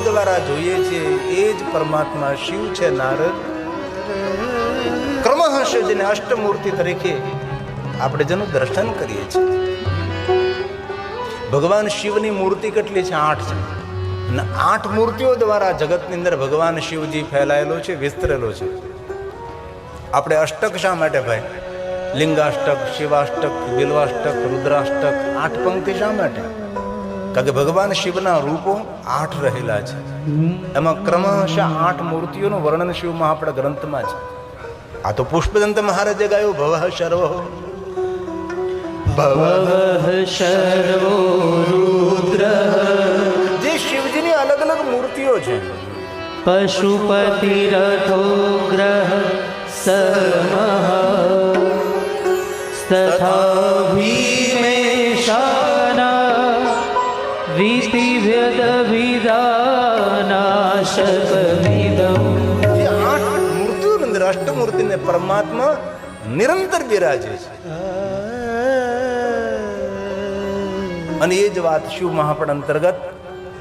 દ્વારા જોઈએ છીએ એ જ પરમાત્મા શિવ છે નારદ. ક્રમશ જેને અષ્ટમૂર્તિ તરીકે આપણે જેનું દર્શન કરીએ છીએ. ભગવાન શિવની મૂર્તિ કેટલી છે? આઠ છે. અને આઠ મૂર્તિઓ દ્વારા જગતની અંદર ભગવાન શિવજી ફેલાયેલો છે, વિસ્તરેલો છે. આપણે અષ્ટક શા માટે ભાઈ? લિંગાષ્ટક, શિવાષ્ટક બિલ્વાષ્ટક રુદ્રાષ્ટક, આઠ પંક્તિ શા માટે? કારણ કે ભગવાન શિવના રૂપો આઠ રહેલા છે. એમાં ક્રમશઃ આઠ મૂર્તિઓનું વર્ણન શિવમાં આપણા ગ્રંથમાં છે. આ તો પુષ્પદંત મહારાજે ગાયો ભવ શર્વ. ભવ ભવઃ રુદ્ર. જે શિવજીની અલગ અલગ મૂર્તિઓ છે. પશુપતિરથો ગ્રહ સમહ. તથા જે આઠ મૂર્તિઓ અંદર અષ્ટમૂર્તિને પરમાત્મા નિરંતર બિરાજે છે અને એ જ વાત શિવ મહાપણ અંતર્ગત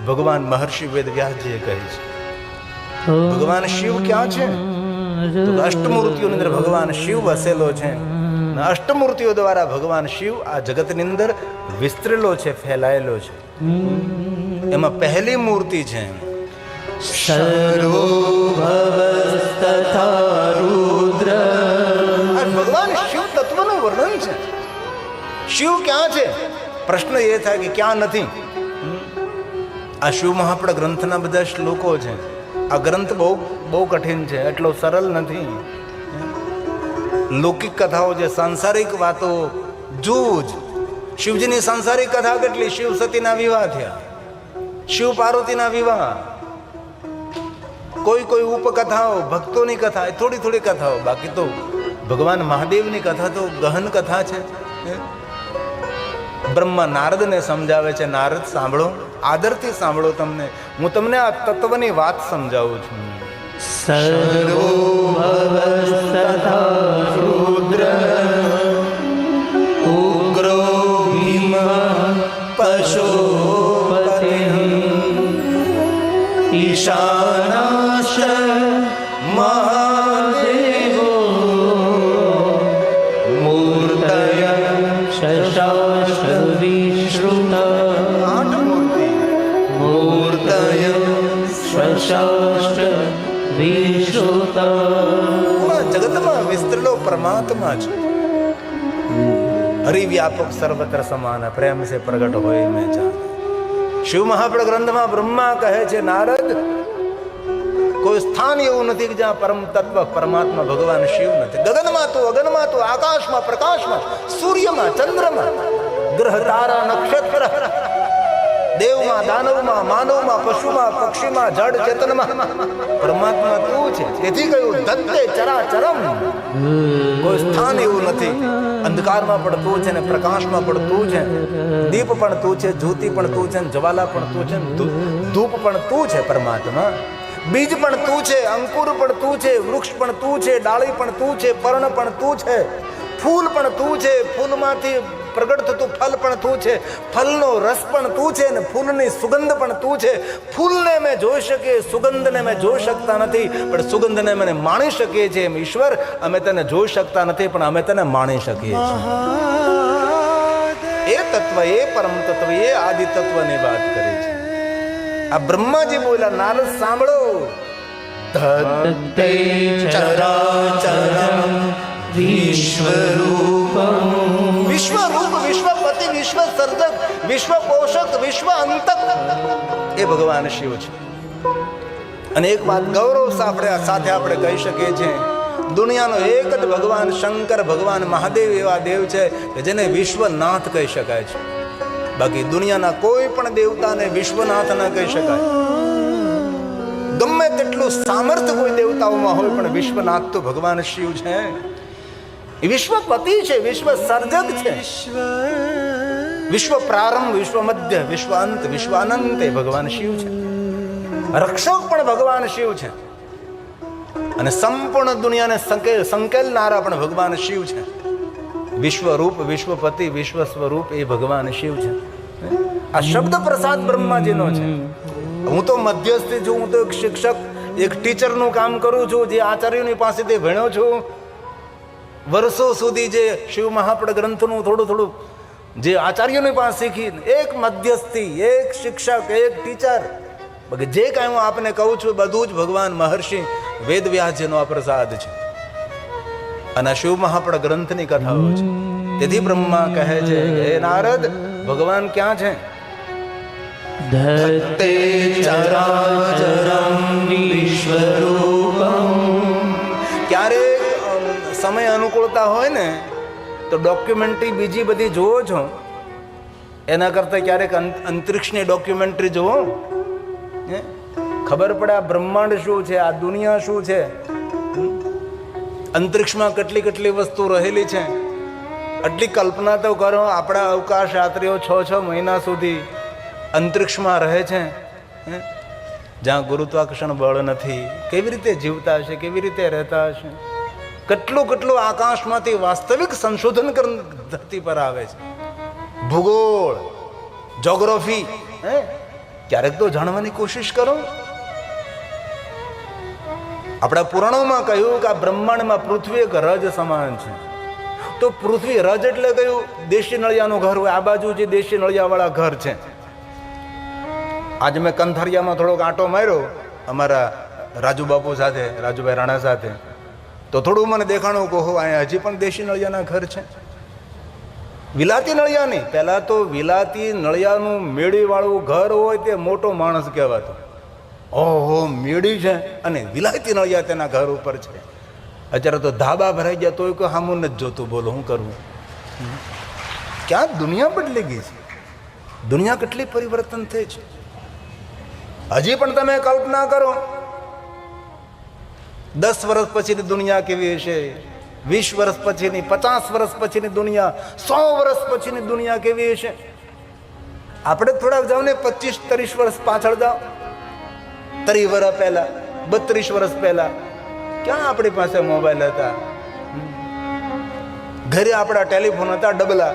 ભગવાન મહર્ષિ વેદ વ્યાસજીએ કહી છે ભગવાન શિવ ક્યાં છે અષ્ટમૂર્તિઓની અંદર ભગવાન શિવ વસેલો છે અષ્ટમૂર્તિઓ દ્વારા ભગવાન શિવ આ જગતની અંદર વિસ્તરેલો છે ફેલાયેલો છે એમાં પહેલી મૂર્તિ છે સર્વો તથા રુદ્ર ભગવાન શિવ તત્વનું વર્ણન છે શિવ ક્યાં છે પ્રશ્ન એ થાય કે ક્યાં નથી આ શિવ મહાપડ ગ્રંથના બધા શ્લોકો છે આ ગ્રંથ બહુ બહુ કઠિન છે એટલો સરળ નથી લૌકિક કથાઓ છે સાંસારિક વાતો જૂજ શિવજીની સાંસારિક કથા કેટલી શિવ સતીના વિવાહ થયા શિવ પાર્વતીના વિવાહ કોઈ કોઈ ઉપકથાઓ, ભક્તોની કથા, એ થોડી થોડી કથાઓ. બાકી તો ભગવાન મહાદેવની કથા તો ગહન કથા છે. બ્રહ્મા નારદને સમજાવે છે. નારદ, સાંભળો. આદરથી સાંભળો તમને. હું તમને આ તત્વની વાત સમજાવું છું. સર્વો રુદ્ર ઉગ્રો ઈશાનાશ પરમાત્મા છે હરિવ્યાપક સર્વત્ર સમાન પ્રેમ સે પ્રગટ હોય મેં જાન શિવ મહાપડ ગ્રંથમાં બ્રહ્મા કહે છે નારદ કોઈ સ્થાન એવું નથી કે જ્યાં પરમ તત્વ પરમાત્મા ભગવાન શિવ નથી ગગનમાં તો અગનમાં તો આકાશમાં પ્રકાશમાં સૂર્યમાં ચંદ્રમાં ગ્રહ તારા નક્ષત્ર દેવમાં દાનવમાં માનવમાં પશુમાં પક્ષીમાં જડ ચેતનમાં પરમાત્મા તું છે તેથી કહ્યું દત્તે ચરાચરમ કોઈ સ્થાન એવું નથી અંધકારમાં પણ તું છે ને પ્રકાશમાં પણ તું છે દીપ પણ તું છે જ્યોતિ પણ તું છે જ્વાલા પણ તું છે ધૂપ પણ તું છે પરમાત્મા બીજ પણ તું છે અંકુર પણ તું છે વૃક્ષ પણ તું છે ડાળી પણ તું છે પર્ણ પણ તું છે ફૂલ પણ તું છે ફૂલમાંથી પ્રગટ થતું ફલ પણ તું છે ફલનો રસ પણ તું છે ને ફૂલની સુગંધ પણ તું છે. ફૂલને મેં જોઈ શકીએ સુગંધને મેં જોઈ શકતા નથી પણ સુગંધને મને માણી શકીએ છીએ એમ ઈશ્વર. અમે તને જોઈ શકતા નથી પણ અમે તને માણી શકીએ છીએ. એ તત્વ એ પરમ તત્વ એ આદિ તત્વની વાત કરી છે. આ બ્રહ્માજી બોલ્યા નારદ સાંભળો. તત્તે ચરાચરમ વિશ્વરૂપમ. વિશ્વરૂપ વિશ્વ સર્જક, વિશ્વ પોષક, વિશ્વ અંતક. એ ભગવાન શિવ છે. અને એક વાત ગૌરવ સાથે સાથે આપણે કહી શકીએ છીએ, દુનિયાનો એક જ ભગવાન શંકર, ભગવાન મહાદેવ એવા દેવ છે કે જેને વિશ્વનાથ કહી શકાય છે. બાકી દુનિયાના કોઈ પણ દેવતાને વિશ્વનાથ ન કહી શકાય. ગમે તેટલું સામર્થ્ય કોઈ દેવતાઓમાં હોય, પણ વિશ્વનાથ તો ભગવાન શિવ છે. વિશ્વપતિ છે, વિશ્વ સર્જક છે. વિશ્વ પ્રારંભ, વિશ્વ મધ્ય, વિશ્વ અંત એ ભગવાન શિવ છે. રક્ષક પણ ભગવાન શિવ છે. અને સંપૂર્ણ દુનિયાને સંકેલ સંકેલનારા પણ ભગવાન શિવ છે. વિશ્વરૂપ, વિશ્વપતિ વિશ્વ સ્વરૂપ એ ભગવાન શિવ છે. આ શબ્દ પ્રસાદ બ્રહ્માજીનો છે. હું તો મધ્યસ્થી છું, હું તો એક શિક્ષક, એક ટીચરનું કામ કરું છું, જે આચાર્યોની પાસેથી ભણ્યો છું. વર્ષો સુધી જે શિવ મહાપડ ગ્રંથનું થોડું થોડું જે આચાર્યોની પાસે શીખી એક મધ્યસ્થી એક શિક્ષક એક ટીચર. જે કાંઈ હું આપને કહું છું બધું જ ભગવાન મહર્ષિ વેદવ્યાસજીનો આ પ્રસાદ છે. અને શિવ મહાપડ ગ્રંથની કથાઓ છે. તેથી બ્રહ્મા કહે છે હે નારદ ભગવાન ક્યાં છે? ચરાચરમ વિશ્વરૂપમ. ક્યારેક સમય અનુકૂળતા હોય ને તો ડોક્યુમેન્ટરી બીજી બધી જુઓ છો? એના કરતાં ક્યારેક અંતરિક્ષની ડોક્યુમેન્ટરી જુઓ? ખબર પડે આ બ્રહ્માંડ શું છે, આ દુનિયા શું છે? અંતરિક્ષમાં કેટલી કેટલી વસ્તુ રહેલી છે? આટલી કલ્પના તો કરો, આપણા અવકાશ યાત્રીઓ છ છ મહિના સુધી અંતરિક્ષમાં રહે છે? જ્યાં ગુરુત્વાકર્ષણ બળ નથી. કેવી રીતે જીવતા હશે, કેવી રીતે રહેતા હશે? કેટલું કેટલું આકાશમાંથી વાસ્તવિક સંશોધન ધરતી પર આવે છે. ભૂગોળ જોગ્રાફી હે? ક્યારેક તો જાણવાની કોશિશ કરો. આપણા પુરાણોમાં કહ્યું કે આ બ્રહ્માંડમાં પૃથ્વી એક રજ સમાન છે. તો પૃથ્વી રજ એટલે કયું? દેશી નળિયાનું ઘર હોય. આ બાજુ જે દેશી નળિયાવાળા ઘર છે. આજે મેં કંથરિયામાં થોડોક આંટો માર્યો અમારા રાજુ બાપુ સાથે, રાજુભાઈ રાણા સાથે. તો થોડું મને દેખાણું કહો અહીંયા હજી પણ દેશી નળિયાના ઘર છે? વિલાતી નળિયા નહીં, પહેલાં તો વિલાતી નળિયાનું મેળીવાળું ઘર હોય તે મોટો માણસ કહેવાતો. ઓહો, મેળી છે. અને વિલાયતી નળિયા તેના ઘર ઉપર છે. અત્યારે તો ધાબા ભરાઈ ગયા, તોય કોઈ હામું નથી જોતું. બોલો, હું કરવું ક્યાં દુનિયા બદલી ગઈ છે? દુનિયા કેટલી પરિવર્તન થઈ છે? હજી પણ તમે કલ્પના કરો દસ વર્ષ પછીની દુનિયા કેવી હશે? વીસ વર્ષ પછીની, પચાસ વર્ષ પછીની દુનિયા, સો વર્ષ પછીની દુનિયા કેવી હશે? આપણે થોડાક જાઓ ને, પચીસ ત્રીસ વર્ષ પાછળ જાઓ. ત્રીસ વર્ષ પહેલા, બત્રીસ વર્ષ પહેલા. ક્યાં આપણી પાસે મોબાઈલ હતા? ઘરે આપણા ટેલિફોન હતા ડબલા.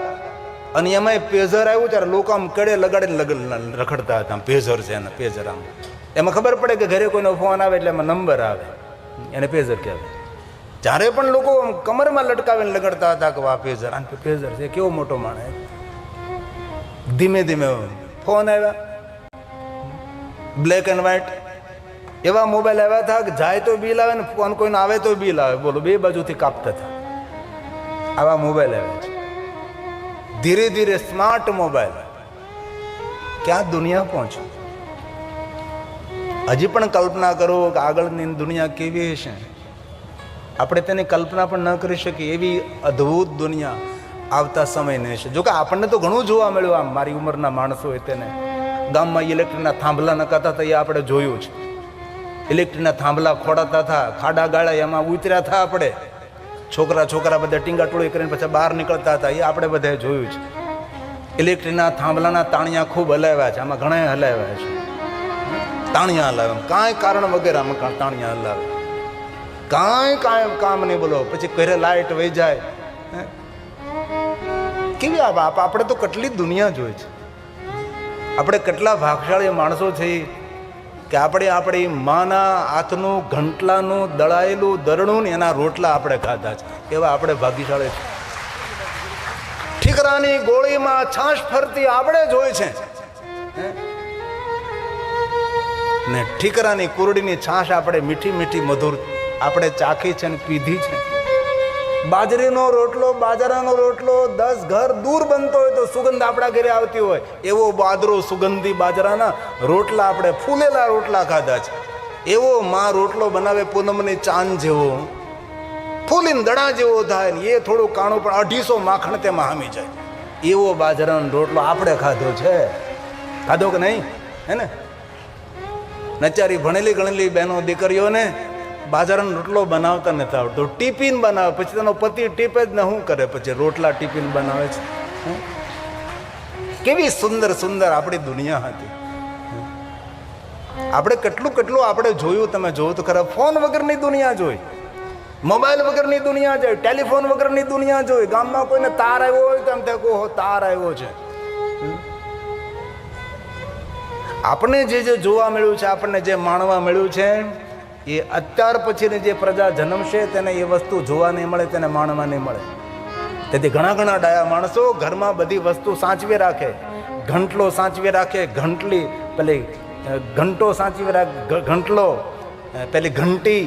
અને એમાંય પેઝર આવ્યું ત્યારે લોકો આમ કડે લગાડીને લગ રખડતા હતા. પેઝર છે એના પેઝર આમ. એમાં ખબર પડે કે ઘરે કોઈનો ફોન આવે એટલે એમાં નંબર આવે. એને પેઝર કહેવાય. જ્યારે પણ લોકો કમરમાં લટકાવીને લગાડતા હતા કે આ પેઝર આ પેઝર છે, કેવો મોટો માણસ ધીમે ધીમે ફોન આવ્યા. બ્લેક એન્ડ વ્હાઈટ એવા મોબાઈલ આવ્યા હતા કે જાય તો બિલ આવે ને ફોન કોઈને આવે તો બિલ આવે. બોલો, બે બાજુથી કાપતા હતા. આવા મોબાઈલ આવ્યા છે. ધીરે ધીરે સ્માર્ટ મોબાઈલ ક્યાં દુનિયા પહોંચી? હજી પણ કલ્પના કરો કે આગળની દુનિયા કેવી હશે. આપણે તેની કલ્પના પણ ન કરી શકીએ. એવી અદ્ભુત દુનિયા આવતા સમયને હશે. જોકે આપણને તો ઘણું જોવા મળ્યું આમ, મારી ઉંમરના માણસો હોય તેને. ગામમાં ઇલેક્ટ્રિકના થાંભલા નકાતા હતા, એ આપણે જોયું છે. ઇલેક્ટ્રિકના થાંભલા ખોડાતા હતા, ખાડા ગાળા એમાં ઉતર્યા હતા આપણે. છોકરા છોકરા બધા ટીંગા ટોળી કરીને પછી બહાર નીકળતા હતા, એ આપણે બધાએ જોયું છે. ઇલેક્ટ્રિકના થાંભલાના તાણિયા ખૂબ હલાવ્યા છે, આમાં ઘણા હલાવ્યા છે. તાણિયા હલાવે કાંઈ કારણ વગેરે આમાં ટાણિયા હલાવે કાંઈ કાંઈ કામ નહીં બોલો. પછી ઘરે લાઇટ વહી જાય? કેવી બાપ? આપણે તો કેટલી દુનિયા જોઈ છે. આપણે કેટલા ભાગશાળી માણસો છીએ કે આપણે આપણી માના હાથનું, ઘંટલાનું, દળાયેલું દરણું ને એના રોટલા આપણે ખાધા છે. એવા આપણે ભાગ્યશાળી છે. ઠીકરાની ગોળીમાં છાશ ફરતી આપણે જોઈ છે. ને ઠીકરાની કુરડીની છાશ આપણે મીઠી મીઠી મધુર, આપણે ચાખી છે ને પીધી છે. બાજરીનો રોટલો, બાજરાનો રોટલો, દસ ઘર દૂર બનતો હોય તો સુગંધ આપણા ઘરે આવતી હોય. એવો બાદરો સુગંધી બાજરાના રોટલા આપણે ફૂલેલા રોટલા ખાધા છે. એવો માં રોટલો બનાવે પૂનમની ચાંદ જેવો, ફૂલીને દડા જેવો થાય ને એ થોડું કાણું પણ અઢીસો માખણ તેમાં હામી જાય. એવો બાજરાનો રોટલો આપણે ખાધો છે. ખાધો કે નહીં? હે ને? નચારી ભણેલી ગણેલી બહેનો દીકરીઓને બાજરાનો રોટલો બનાવતા નથી આવડતો. ટિફિન બનાવે, પછી તેનો પતિ ટીપે જ ને શું કરે? પછી રોટલા ટિફિન બનાવે છે? કેવી સુંદર સુંદર આપણી દુનિયા હતી. આપણે કેટલું કેટલું આપણે જોયું, તમે જોયું તો ખરા. ફોન વગરની દુનિયા જોઈ. મોબાઈલ વગરની દુનિયા જોઈ. ટેલિફોન વગરની દુનિયા જોઈ. ગામમાં કોઈને તાર આવ્યો હોય તો એમ તે કે તાર આવ્યો છે. આપણને જે જે જોવા મળ્યું છે, આપણને જે માણવા મળ્યું છે, એ અત્યાર પછીની જે પ્રજા જન્મશે, તેને એ વસ્તુ જોવા નહીં મળે, તેને માણવા નહીં મળે તેથી ઘણા ઘણા ડાયા માણસો ઘરમાં બધી વસ્તુ સાચવી રાખે ઘંટલો સાચવી રાખે, ઘંટલી, પેલી ઘંટો સાચવી રાખે ઘંટલો પેલી ઘંટી?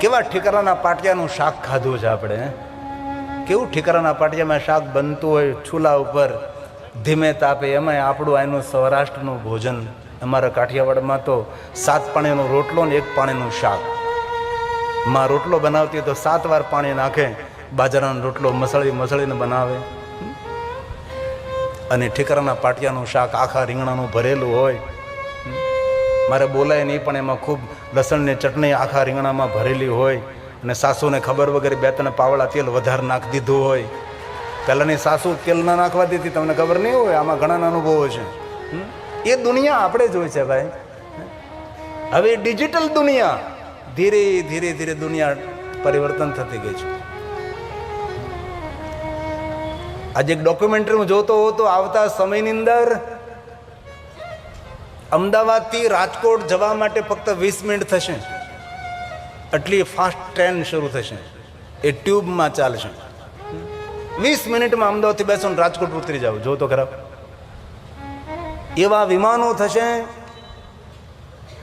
કેવા ઠીકરાના પાટિયાનું શાક ખાધું છે આપણે? કેવું ઠીકરાના પાટિયામાં શાક બનતું હોય ચૂલા ઉપર ધીમે તાપે એમાંય આપણું આનું સૌરાષ્ટ્રનું ભોજન. અમારા કાઠિયાવાડમાં તો સાત પાણીનો રોટલો ને એક પાણીનું શાક. માં રોટલો બનાવતી તો સાત વાર પાણી નાખે, બાજરાનો રોટલો મસળી મસળીને બનાવે. અને ઠીકરાના પાટિયાનું શાક આખા રીંગણાનું ભરેલું હોય. મારે બોલાય નહીં પણ એમાં ખૂબ લસણની ચટણી આખા રીંગણામાં ભરેલી હોય. અને સાસુને ખબર વગર બે ત્રણ પાવડા તેલ વધારે નાખી દીધું હોય. પહેલાંની સાસુ તેલ ના નાખવા દીધી તમને ખબર નહીં હોય, આમાં ઘણા અનુભવો છે? એ દુનિયા આપણે જ હોય છે ભાઈ. હવે ડિજિટલ દુનિયા ધીરે ધીરે ધીરે દુનિયા પરિવર્તન થતી ગઈ છે. આજે એક ડોક્યુમેન્ટરી હું જોતો હતો આવતા સમયની અંદર અમદાવાદથી રાજકોટ જવા માટે ફક્ત વીસ મિનિટ થશે. આટલી ફાસ્ટ ટ્રેન શરૂ થશે. એ ટ્યુબમાં ચાલશે. વીસ મિનિટમાં અમદાવાદથી બેસો ને રાજકોટ ઉતરી જાવ જો તો ખરાબ. એવા વિમાનો થશે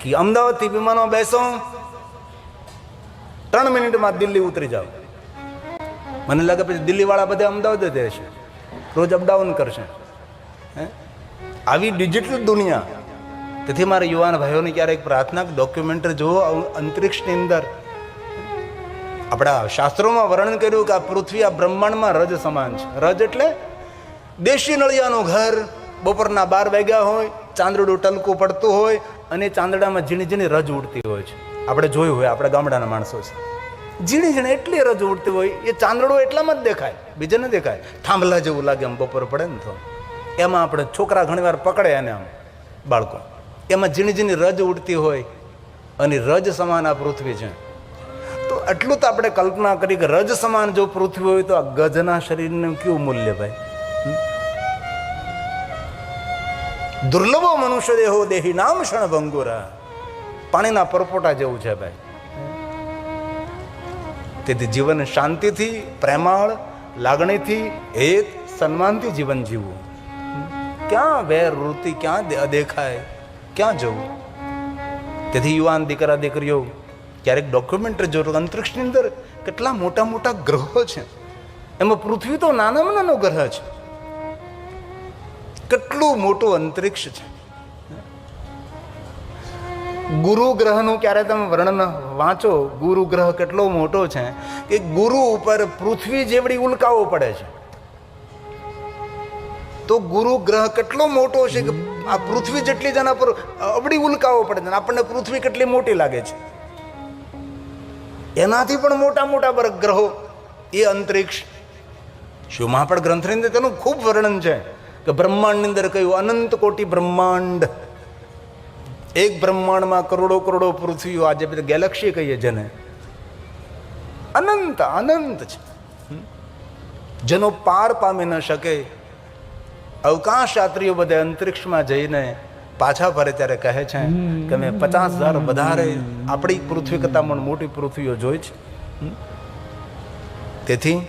કે અમદાવાદથી વિમાનો બેસો, ત્રણ મિનિટમાં દિલ્હી ઉતરી જાઓ. મને લાગે પછી દિલ્હીવાળા બધા અમદાવાદ જ રહેશે. રોજ અપડાઉન કરશે. હે? આવી ડિજિટલ દુનિયા તેથી મારા યુવાન ભાઈઓની ક્યારેક પ્રાર્થના ડોક્યુમેન્ટરી જુઓ અંતરિક્ષની અંદર આપણા શાસ્ત્રોમાં વર્ણન કર્યું કે આ પૃથ્વી, આ બ્રહ્માંડમાં રજ સમાન છે. રજ એટલે દેશી નળિયાનું ઘર, બપોરના બાર વાગ્યા હોય, ચાંદડું ટલકું પડતું હોય અને ચાંદડામાં ઝીણી ઝીણી રજ ઉડતી હોય છે. આપણે જોયું હોય, આપણા ગામડાના માણસો છે. ઝીણી ઝીણી એટલી રજ ઉડતી હોય, એ ચાંદડો એટલામાં જ દેખાય બીજે ન દેખાય. થાંભલા જેવું લાગે આમ બપોર પડે ને તો. એમાં આપણે છોકરા ઘણીવાર પકડે એને આમ બાળકો. એમાં ઝીણી ઝીણી રજ ઉડતી હોય અને રજ સમાન આ પૃથ્વી છે. તો એટલું તો આપણે કલ્પના કરી કે રજ સમાન જો પૃથ્વી હોય તો આ ગજના શરીરને કેવું મૂલ્ય ભાઈ? દુર્લભો મનુષ્ય દેહો દેહી નામ ક્ષણ ભંગુરા. પાણીના પરપોટા જેવું છે ભાઈ. તેથી જીવન શાંતિથી, પ્રેમાળ, લાગણીથી, એક સન્માનથી જીવન જીવવું. ક્યાં વેર વૃત્તિ ક્યાં દેખાય? ક્યાં જવું? તેથી યુવાન દીકરા દીકરીઓ, ક્યારેક ડોક્યુમેન્ટરી જોયું અંતરિક્ષની અંદર કેટલા મોટા મોટા ગ્રહો છે. એમાં પૃથ્વી તો નાનામાં નાનો ગ્રહ છે. કેટલું મોટું અંતરિક્ષ છે. ગુરુ ગ્રહનું ક્યારે તમે વર્ણન વાંચો? ગુરુ ગ્રહ કેટલો મોટો છે કે ગુરુ ઉપર પૃથ્વી જેવડી ઉલ્કાઓ પડે છે. તો ગુરુ ગ્રહ કેટલો મોટો છે કે આ પૃથ્વી જેટલી જેના પર અબડી ઉલ્કાઓ પડે છે આપણને પૃથ્વી કેટલી મોટી લાગે છે. એનાથી પણ મોટા મોટા પર ગ્રહો એ અંતરિક્ષ. શિવ મહાપડ ગ્રંથની અંદર તેનું ખૂબ વર્ણન છે કે બ્રહ્માંડની અંદર કહ્યું, અનંત કોટી બ્રહ્માંડ. એક બ્રહ્માંડમાં કરોડો કરોડો પૃથ્વીઓ, આજે બધા ગેલેક્સી કહીએ જેને. અનંત અનંત છે. જેનો પાર પામી ન શકે. અવકાશ યાત્રીઓ બધે અંતરિક્ષમાં જઈને પાછા ફરે ત્યારે કહે છે કે મેં પચાસ હજાર વધારે આપણી પૃથ્વી કરતાં પણ મોટી પૃથ્વીઓ જોઈ છે. તેથી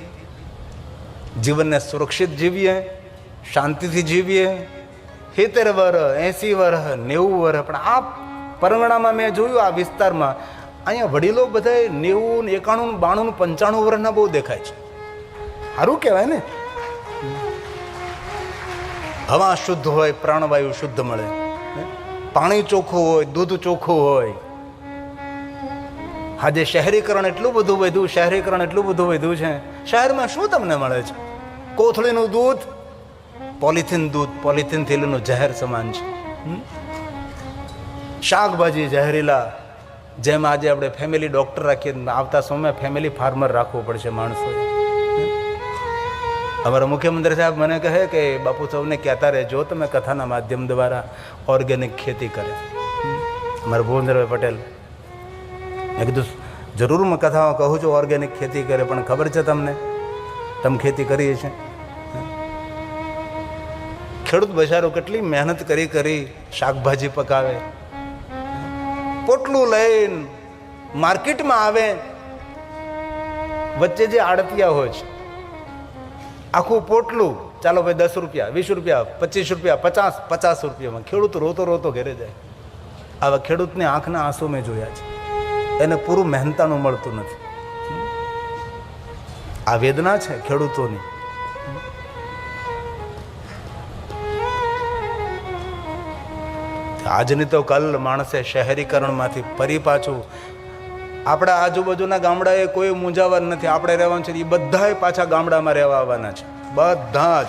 જીવનને સુરક્ષિત જીવીએ, શાંતિથી જીવીએ. સિત્તેર વર્ષ એંસી વર્ષ નેવું વર્ષ પણ આ પરંગણામાં મેં જોયું આ વિસ્તારમાં અહીંયા વડીલો બધા નેવું એકાણું બાણું પંચાણું વર્ષના બહુ દેખાય છે. સારું કહેવાય ને? હવા શુદ્ધ હોય, પ્રાણવાયુ શુદ્ધ મળે. પાણી ચોખ્ખું હોય, દૂધ ચોખ્ખું હોય. આજે શહેરીકરણ એટલું બધું વધ્યું, શહેરીકરણ એટલું બધું વધ્યું છે. શહેરમાં શું તમને મળે છે? કોથળીનું દૂધ, પોલિથીન દૂધ, પોલિથીન થેલીનું જહેર સમાન છે. શાકભાજી જહેરીલા જેમ આજે આપણે ફેમિલી ડોક્ટર રાખીએ, આવતા સમયે ફેમિલી ફાર્મર રાખવું પડશે માણસોએ. અમારા મુખ્યમંત્રી સાહેબ મને કહે કે, બાપુ, સૌને કહેતા રહેજો, તમે કથાના માધ્યમ દ્વારા ઓર્ગેનિક ખેતી કરે. અમારા ભુવનભાઈ પટેલ મેં કીધું, જરૂર હું કથામાં કહું છું ઓર્ગેનિક ખેતી કરે, પણ ખબર છે તમને? તમે ખેતી કરીએ છે ખેડૂત બજારો કેટલી મહેનત કરી કરી શાકભાજી પકાવે. પોટલું લઈને માર્કેટમાં આવે. વચ્ચે જે આડતિયા હોય છે આખું પોટલું, ચાલો ભાઈ દસ રૂપિયા, વીસ રૂપિયા, પચીસ રૂપિયા, પચાસ પચાસ રૂપિયામાં. ખેડૂત રોતો રોતો ઘરે જાય. આવા ખેડૂતને આંખના આંસુ મેં જોયા છે. એને પૂરું મહેનતાનું મળતું નથી. આ વેદના છે ખેડૂતોની. આજની તો કલ માણસે શહેરીકરણમાંથી ફરી પાછું આપણા આજુબાજુના ગામડાએ કોઈ મૂંઝાવર નથી. આપણે રહેવાનું છે એ બધા પાછા ગામડામાં રહેવા આવવાના છે. બધા જ.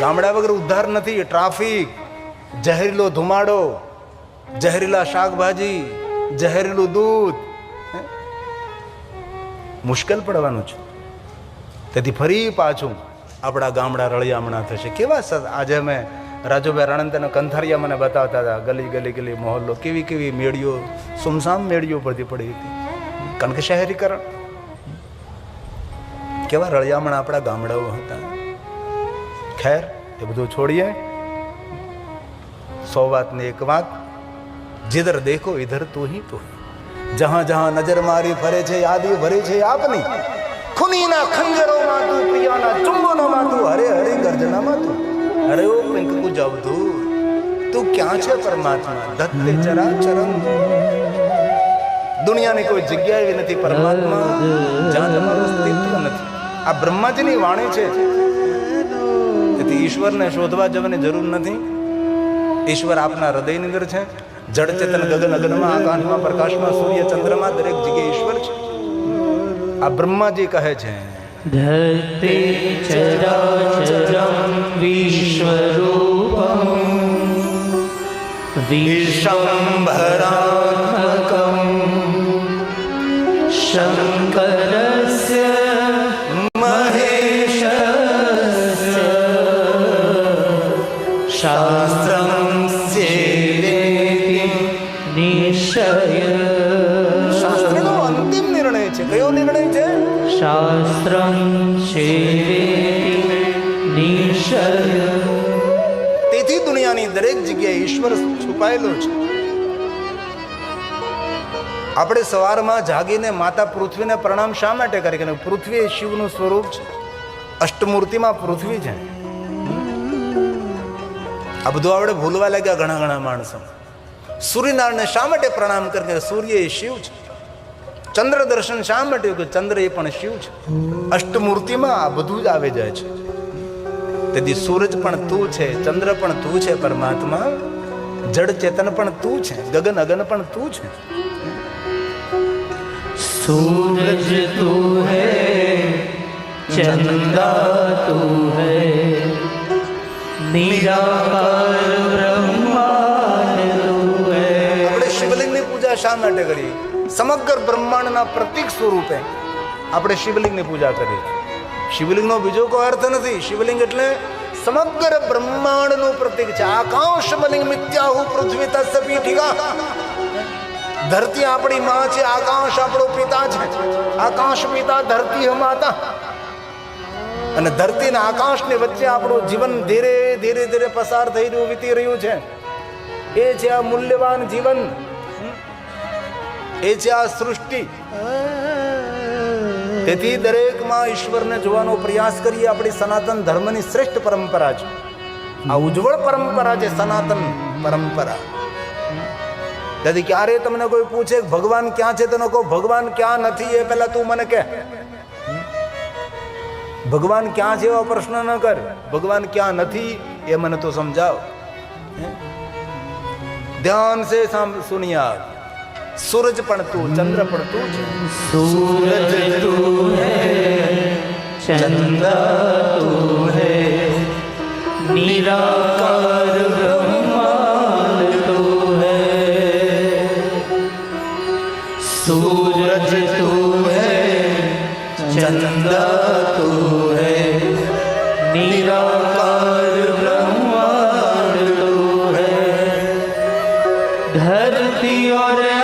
ગામડા વગર ઉદ્ધાર નથી. ટ્રાફિક ઝહેરીલો ધુમાડો ઝહેરીલા શાકભાજી ઝહેરીલું દૂધ. મુશ્કેલ પડવાનું છે. તેથી ફરી પાછું આપણા ગામડા રળિયામણા થશે. કેવા સર આજે અમે રાજુભાઈ અને કંથારિયા મને બતાવતા હતા, ગલી ગલી ગલી મહોલ્લો, કેવી કેવી મેળીઓ, સુમસામ મેળીઓ પરથી પડી હતી. કારણ કે શહેરીકરણ. કેવા રળિયામણ આપણા ગામડાઓ હતા. ખેર, એ બધું છોડીએ. સો વાતની એક વાત જીધર દેખો ઇધર તો હી તો જહાં જહાં નજર મારી ફરે છે, યાદી ભરે છે આપની. ખુનીના ખંજરોમાં તું, પ્રિયાના ચુંબનોમાં તું, હરે હરે ગર્જનામાં તું. અરે ઓ પિંકુ જવધુ તું ક્યાં છે પરમાત્મા? દત્તે ચરા ચરમ દુનિયાની કોઈ જગ્યા એવી નથી પરમાત્મા, જ્યાં તમારું અસ્તિત્વ નથી. આ બ્રહ્માજીની વાણી છે. તેથી ઈશ્વરને શોધવા જવાની જરૂર નથી. ઈશ્વર આપના હૃદયની અંદર છે. જળ ચેતન ગગન અગનમાં આકાશમાં પ્રકાશમાં, સૂર્ય ચંદ્રમાં દરેક જગ્યાએ ઈશ્વર છે. આ બ્રહ્માજી કહે છે धत्ते चराचरं विश्वरूपं विश्वम्भरात्मकं शङ्करस्य महेशस्य शास्त्रं છુપાયેલો છે. આપણે સવારમાં જાગીને માતા પૃથ્વીને પ્રણામ શા માટે કરી? કે પૃથ્વી એ શિવનું સ્વરૂપ છે. અષ્ટમૂર્તિમાં પૃથ્વી છે. આ બધું આપણે ભૂલવા લાગ્યા ઘણા ઘણા માણસો. સૂર્યનારાયણને શા માટે પ્રણામ કરીને સૂર્ય એ શિવ છે. ચંદ્ર દર્શન શા માટે? કે ચંદ્ર એ પણ શિવ છે. અષ્ટમૂર્તિમાં આ બધું જ આવે જાય છે. તેથી સૂરજ પણ તું છે, ચંદ્ર પણ તું છે પરમાત્મા. જડ ચેતન પણ તું છે ગગન અગન પણ તું છે. સૂરજ તું હે ચંદા તું હે. નિરાકાર પૂજા શા માટે કરીએ? સમગ્ર બ્રહ્માંડના પ્રતીક સ્વરૂપે આપણે શિવલિંગની પૂજા કરીએ. શિવલિંગનો બીજો કોઈ અર્થ નથી. શિવલિંગ એટલે સમગ્ર બ્રહ્માંડનું પ્રતીક છે આકાશ બલિંગ મિત્યાહુ પૃથ્વી તસ્ય પીઠિકા ધરતી આપણી માં છે આકાશ આપણો પિતા છે આકાશ પિતા ધરતી માતા અને ધરતી અને આકાશની વચ્ચે આપણું જીવન ધીરે ધીરે ધીરે પસાર થઈ રહ્યું, વીતી રહ્યું છે. એ છે આ મૂલ્યવાન જીવન. એ છે આ સૃષ્ટિ. તેથી દરેકમાં ઈશ્વરને જોવાનો પ્રયાસ કરીએ. આપણી સનાતન ધર્મની શ્રેષ્ઠ પરંપરા છે. આ ઉજ્જવળ પરંપરા છે, સનાતન પરંપરા. તેથી ક્યારે તમને કોઈ પૂછે, ભગવાન ક્યાં છે? તેનો કહો, ભગવાન ક્યાં નથી? એ પહેલા તું મને કે ભગવાન ક્યાં છે? એવા પ્રશ્ન ન કર. ભગવાન ક્યાં નથી? એ મને તો સમજાવ. ધ્યાન સે સુનિયા. સૂરજ પણ તું, ચંદ્ર પણ તું જ સૂરજ તું હે, ચંદ્ર તું હે. નિરાકાર બ્રહ્માંડ તું હે. સૂરજ તું હે, ચંદ્ર તું હે. નિરાકાર બ્રહ્માંડ તું હે. ધરતી ઓરે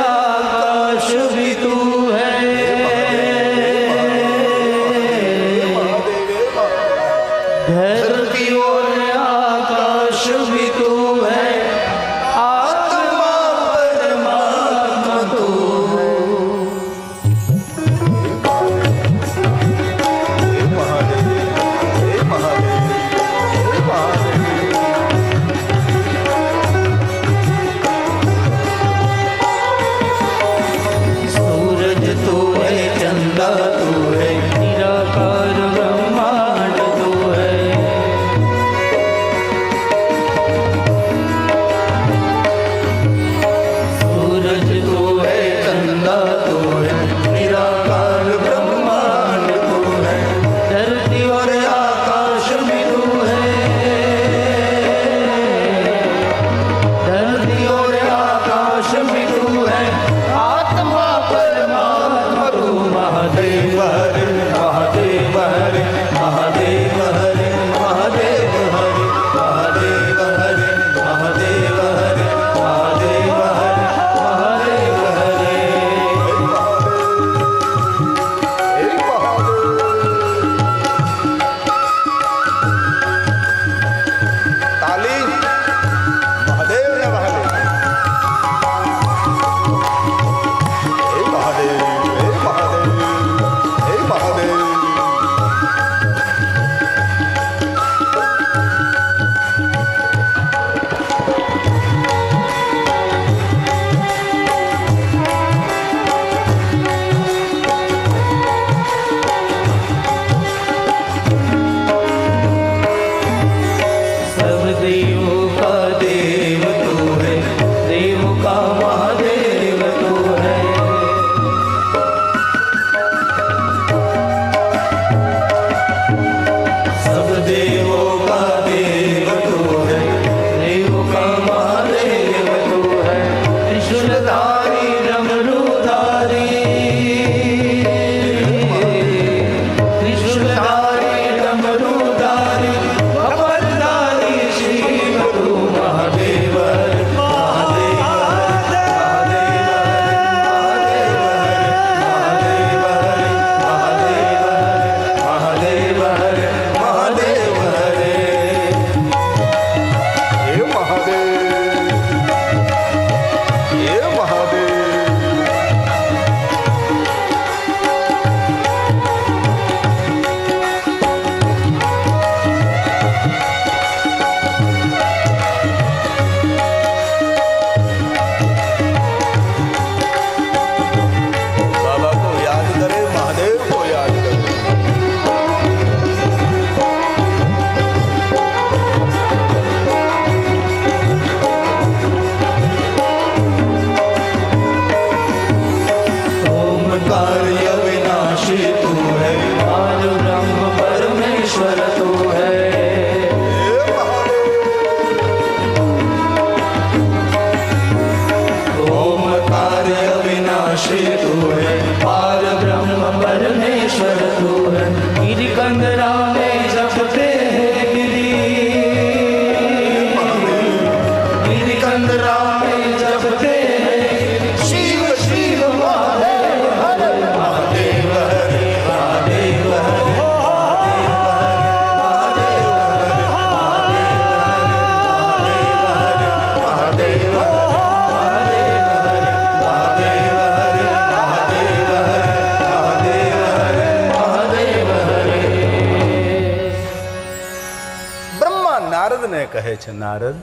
છે નારદ.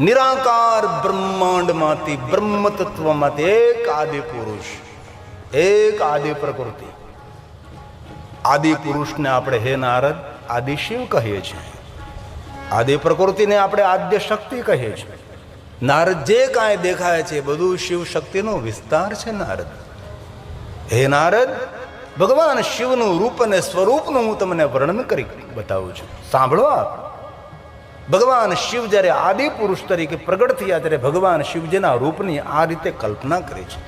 નિરાકાર બ્રહ્માંડમાંથી બ્રહ્મ તત્વમાંથી એક આદિ પુરુષ, એક આદિ પ્રકૃતિ. આદિ પુરુષને આપણે હે નારદ, આદિ શિવ કહીએ છીએ. આદિ પ્રકૃતિને આપણે આદ્ય શક્તિ કહીએ છીએ. નારદ જે કાંઈ દેખાય છે બધું શિવ શક્તિનો વિસ્તાર છે નારદ. હે નારદ, ભગવાન શિવનું રૂપ અને સ્વરૂપનું હું તમને વર્ણન કરી બતાવું છું. સાંભળો આપ. ભગવાન શિવ જ્યારે આદિ પુરુષ તરીકે પ્રગટ થયા ત્યારે ભગવાન શિવજીના રૂપની આ રીતે કલ્પના કરે છે.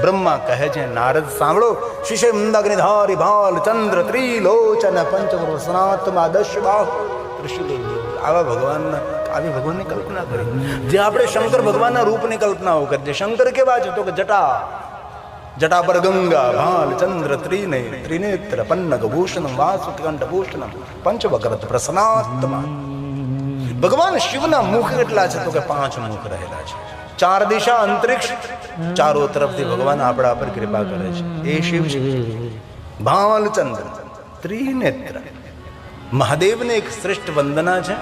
બ્રહ્મા કહે છે, નારદ, સાંભળો. શિશે મંદાગ્નિધારી ભાલ, ચંદ્ર, ત્રિલોચન પંચમૃત સનાતમા દશ બાહુ આવા ભગવાનના, આવી ભગવાનની કલ્પના કરી. જે આપણે શંકર ભગવાનના રૂપની કલ્પનાઓ કરી છે. શંકર કેવા છે તો કે જટા. જટા પર ગંગા, ભાલ, ચંદ્ર, ત્રિને, ત્રિનેત્ર, પન્નગ, ભૂષણમ વાસુકંઠ ભૂષણમ પંચવક્રત પ્રસનાત્મા ભગવાન શિવના મુખ કેટલા છે તો કે પાંચ મુખ રહેલા છે. ચાર દિશા અંતરિક્ષ, ચારો તરફથી ભગવાન આપણા પર કૃપા કરે છે. એ શિવ ભાલચંદ્ર ત્રિનેત્ર. મહાદેવને એક શ્રેષ્ઠ વંદના છે.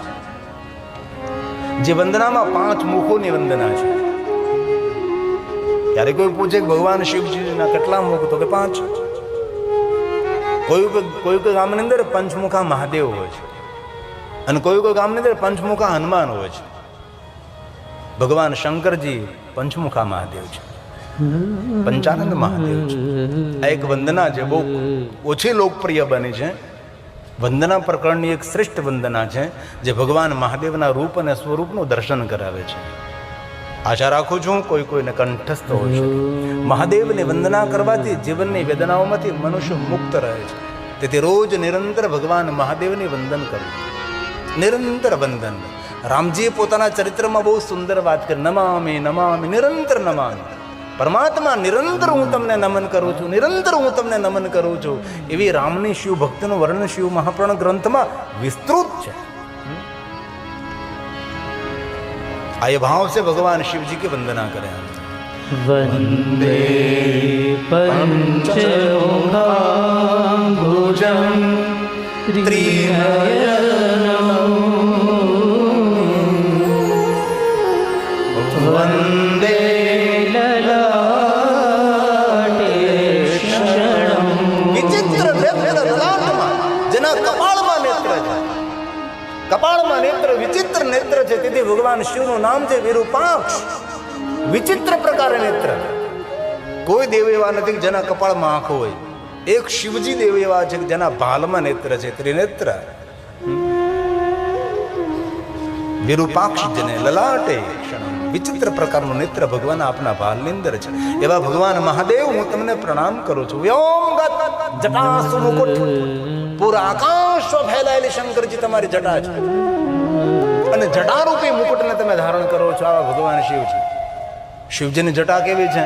જે વંદનામાં પાંચ મુખોની વંદના છે. ત્યારે કોઈ પૂછે ભગવાન શિવજીના કેટલા મુખ? તો કે પાંચ. કોઈ કોઈ ગામની અંદર પંચમુખા મહાદેવ હોય છે. અને કોઈ કોઈ ગામની અંદર પંચમુખા હનુમાન હોય છે. ભગવાન શંકરજી પંચમુખા મહાદેવ છે. પંચાનંદ મહાદેવ છે. આ એક વંદના છે બહુ ઓછી લોકપ્રિય બની છે. વંદના પ્રકરણની એક શ્રેષ્ઠ વંદના છે, જે ભગવાન મહાદેવના રૂપ અને સ્વરૂપનું દર્શન કરાવે છે. આશા રાખું છું કોઈ કોઈને કંઠસ્થ હોય છે મહાદેવને વંદના કરવાથી જીવનની વેદનાઓમાંથી મનુષ્ય મુક્ત રહે છે. તેથી રોજ નિરંતર ભગવાન મહાદેવની વંદન કરવું. નિરંતર વંદન રામજીએ પોતાના ચરિત્રમાં બહુ સુંદર વાત કરી નમામે નમામે નિરંતર નમામે પરમાત્મા નિરંતર હું તમને નમન કરું છું નિરંતર હું તમને નમન કરું છું એવી રામની શિવ ભક્તનું વર્ણન શિવ મહાપ્રણ ગ્રંથમાં વિસ્તૃત છે આ એ ભાવ છે ભગવાન શિવજી કે વંદના કરે વંદે પંચમુખા કપાળમાં નેત્ર, વિચિત્ર નેત્ર છે, તેથી ભગવાન શિવનું નામ છે વિરૂપાક્ષ. વિચિત્ર પ્રકારે નેત્ર. કોઈ દેવ એવા નથી જેના કપાળમાં આંખો હોય. એક શિવજી દેવ એવા છે જેના ભાલમાં નેત્ર છે, ત્રિનેત્ર. વિરૂપાક્ષ જેને લલાટે. વિચિત્ર પ્રકારનું નેત્ર ભગવાન આપના ભાલની અંદર છે. એવા ભગવાન મહાદેવ, હું તમને પ્રણામ કરું છું. વ્યોમ જટાસુ મુકુટ. પૂરા આકાશમાં ફેલાયેલી શંકરજી તમારી જટા છે. અને જટારૂપી મુકુટને તમે ધારણ કરો છો આવા ભગવાન શિવ છે શિવજીની જટા કેવી છે?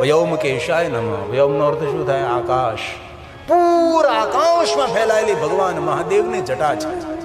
વ્યોમ કેશાય નમ. વ્યોમનો અર્થ શું થાય? આકાશ. પૂરા આકાશમાં ફેલાયેલી ભગવાન મહાદેવની જટા છે.